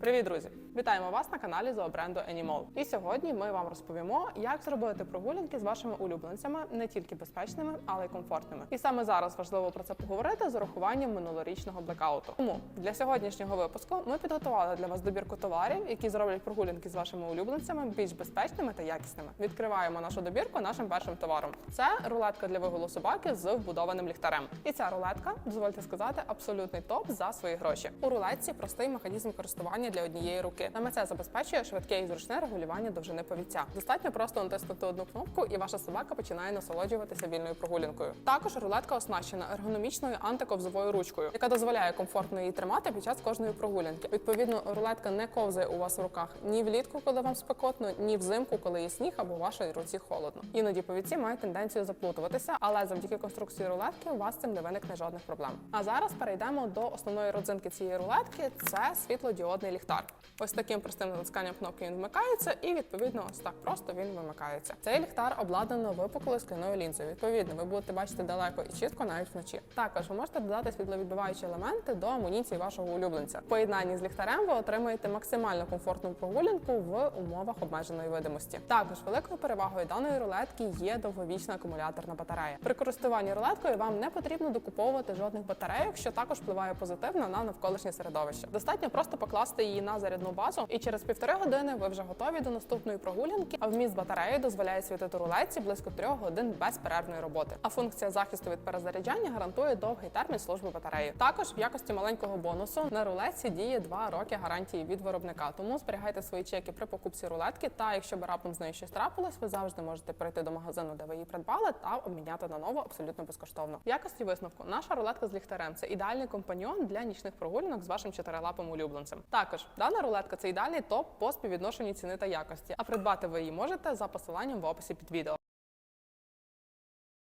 Привіт, друзі! Вітаємо вас на каналі зообренду Animal. І сьогодні ми вам розповімо, як зробити прогулянки з вашими улюбленцями не тільки безпечними, але й комфортними. І саме зараз важливо про це поговорити з урахуванням минулорічного блекауту. Тому для сьогоднішнього випуску ми підготували для вас добірку товарів, які зроблять прогулянки з вашими улюбленцями більш безпечними та якісними. Відкриваємо нашу добірку нашим першим товаром. Це рулетка для вигулу собаки з вбудованим ліхтарем. І ця рулетка, дозвольте сказати, абсолютний топ за свої гроші. У рулетці простий механізм користування для однієї руки. Саме це забезпечує швидке і зручне регулювання довжини повіття. Достатньо просто натиснути одну кнопку, і ваша собака починає насолоджуватися вільною прогулянкою. Також рулетка оснащена ергономічною антиковзовою ручкою, яка дозволяє комфортно її тримати під час кожної прогулянки. Відповідно, рулетка не ковзає у вас в руках ні влітку, коли вам спекотно, ні взимку, коли є сніг або вашій руці холодно. Іноді повідці мають тенденцію заплутуватися, але завдяки конструкції рулетки у вас цим не виникне жодних проблем. А зараз перейдемо до основної родзинки цієї рулетки. Це світлодіодний ліхтар. Ось таким простим натисканням кнопки він вмикається, і відповідно ось так просто він вимикається. Цей ліхтар обладнано випуклою скляною лінзою. Відповідно, ви будете бачити далеко і чітко навіть вночі. Також ви можете додати світловідбиваючі елементи до амуніції вашого улюбленця. В поєднанні з ліхтарем ви отримаєте максимально комфортну прогулянку в умовах обмеженої видимості. Також великою перевагою даної рулетки є довговічна акумуляторна батарея. При користуванні рулеткою вам не потрібно докуповувати жодних батарейок, що також впливає позитивно на навколишнє середовище. Достатньо просто покласти її на зарядну базу, і через півтори години ви вже готові до наступної прогулянки. А вміст батареї дозволяє світити рулетці близько трьох годин безперервної роботи. А функція захисту від перезаряджання гарантує довгий термін служби батареї. Також в якості маленького бонусу на рулетці діє 2 роки гарантії від виробника. Тому зберігайте свої чеки при покупці рулетки. Та якщо би раптом з нею щось трапилось, ви завжди можете прийти до магазину, де ви її придбали, та обміняти на нову абсолютно безкоштовно. В якості висновку наша рулетка з ліхтарем це ідеальний компаньйон для нічних прогулянок з вашим чотирилапим улюбленцем. Також дана рулетка це ідеальний топ по співвідношенню ціни та якості. А придбати ви її можете за посиланням в описі під відео.